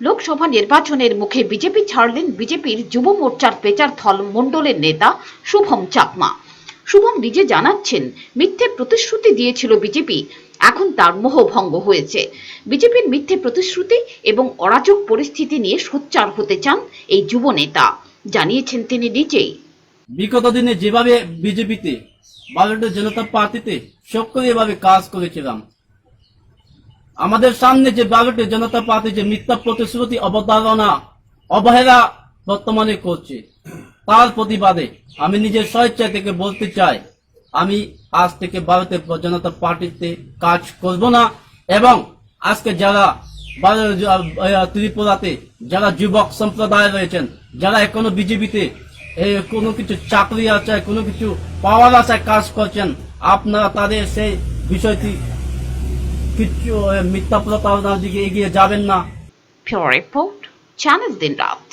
লোকসভা নির্বাচনের মুখে বিজেপি ছাড়লেন বিজেপির যুব মোর্চার পেচার থল মণ্ডলের নেতা শুভম চাকমা। শুভম নিজে জানাচ্ছেন, মিথ্যে প্রতিশ্রুতি দিয়েছিল বিজেপি, এখন তার মোহভঙ্গ হয়েছে। বিজেপির মিথ্যে প্রতিশ্রুতি এবং অরাজক পরিস্থিতি নিয়ে সোচ্চার হতে চান এই যুব নেতা, জানিয়েছেন তিনি নিজেই। বিগত দিনে যেভাবে বিজেপিতে ভারতীয় জনতা পার্টিতে সক্রিয়ভাবে কাজ করেছিলাম আমাদের সামনে যে ভারতীয় জনতা পার্টি যে মিথ্যা প্রতিশ্রুতি অবতারণা অবহেলা বর্তমানে করছে, তার প্রতিবাদে আমি নিজের স্বেচ্ছা থেকে বলতে চাই, আমি আজ থেকে ভারতের জনতা পার্টিতে কাজ করব না এবং আজকে যারা ত্রিপুরাতে যারা যুবক সম্প্রদায় রয়েছেন, যারা এখনও বিজেপিতে কোনো কিছু চাকরি আছে কোনো কিছু পাওয়ার আশায় কাজ করছেন, আপনারা তাদের সেই বিষয়টি মিথ্যা প্রতারণার দিকে এগিয়ে যাবেন না। পিওর রিপোর্ট চ্যানেল দিন রাত